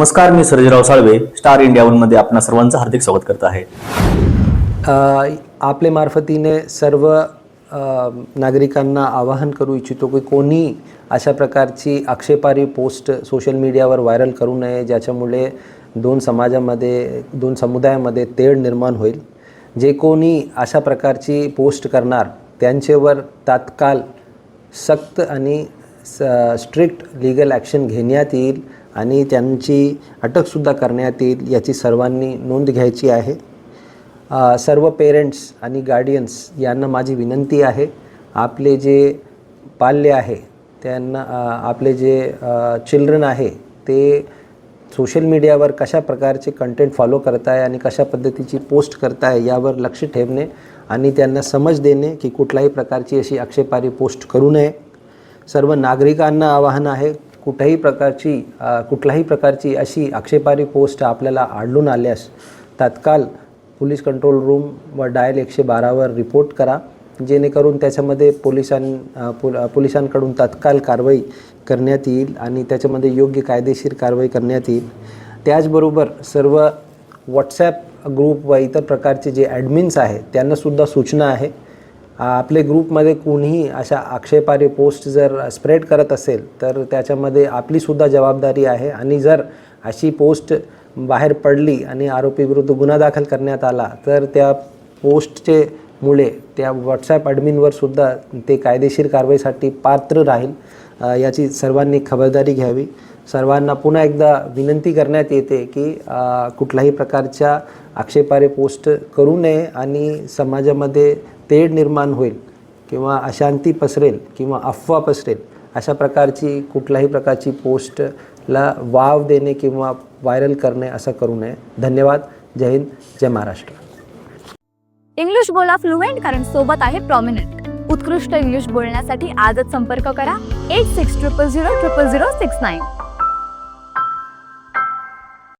नमस्कार मी Sarjerao Salve star India मध्ये आपणा सर्वांचं हार्दिक स्वागत करत आहे. अ, आपले मार्फतीने सर्व नागरिकांना आवाहन करू इच्छितो की कोणी अशा प्रकारची आक्षेपारी पोस्ट सोशल मीडियावर व्हायरल करू नये ज्याच्यामुळे दोन समाजामध्ये दोन समुदायामध्ये तेढ निर्माण होईल. जे कोणी अशा प्रकारची पोस्ट करणार त्यांच्यावर तात्काळ सक्त आणि स स्ट्रिक्ट लिगल ॲक्शन घेण्यात येईल आणि त्यांची अटकसुद्धा करण्यात येईल याची सर्वांनी नोंद घ्यायची आहे. सर्व पेरेंट्स आणि गार्डियन्स यांना माझी विनंती आहे आपले जे पाल्य आहे त्यांना आपले जे चिल्ड्रन आहे ते सोशल मीडियावर कशा प्रकारचे कंटेंट फॉलो करताय आणि कशा पद्धतीची पोस्ट करताय यावर लक्ष ठेवणे आणि त्यांना समज देणे की कुठल्याही प्रकारची अशी आक्षेपारी पोस्ट करू नये. सर्व नागरिकांना आवाहन आहे कुठल्याही प्रकारची कुठल्याही प्रकारची अशी आक्षेपारी पोस्ट आपल्याला आढळून आल्यास तात्काळ पोलीस कंट्रोल रूम व डायल एकशे बारावर रिपोर्ट करा. जेणेकरून त्याच्यामध्ये पोलिसां पोल पोलिसांकडून तात्काळ कारवाई करण्यात येईल आणि त्याच्यामध्ये योग्य कायदेशीर कारवाई करण्यात येईल. त्याचबरोबर सर्व व्हॉट्सॲप ग्रुप व इतर प्रकारचे जे ॲडमिन्स आहे त्यांनासुद्धा सूचना आहे. आपले ग्रुपमध्ये कोणीही अशा आक्षेपारी पोस्ट जर स्प्रेड करत असेल तर त्याच्यामध्ये आपलीसुद्धा जबाबदारी आहे. आणि जर अशी पोस्ट बाहेर पडली आणि आरोपीविरुद्ध गुन्हा दाखल करण्यात आला तर त्या पोस्टचे मुळे त्या व्हॉट्सॲप ॲडमिनवरसुद्धा ते कायदेशीर कारवाईसाठी पात्र राहील याची सर्वांनी खबरदारी घ्यावी. सर्वांना पुन्हा एकदा विनंती करण्यात येते की कुठल्याही प्रकारच्या आक्षेपारे पोस्ट करू नये आणि समाजामध्ये तेढ निर्माण होईल किंवा अशांती पसरेल किंवा अफवा पसरेल अशा प्रकारची कुठल्याही प्रकारची पोस्टला वाव देणे किंवा व्हायरल करणे असं करू नये. धन्यवाद. जय हिंद. जय महाराष्ट्र. इंग्लिश बोला फ्लुएंट कारण सोबत आहे प्रॉमिनंट उत्कृष्ट इंग्लिश बोलण्यासाठी आजच संपर्क करा. Eight six triple zero triple zero six nine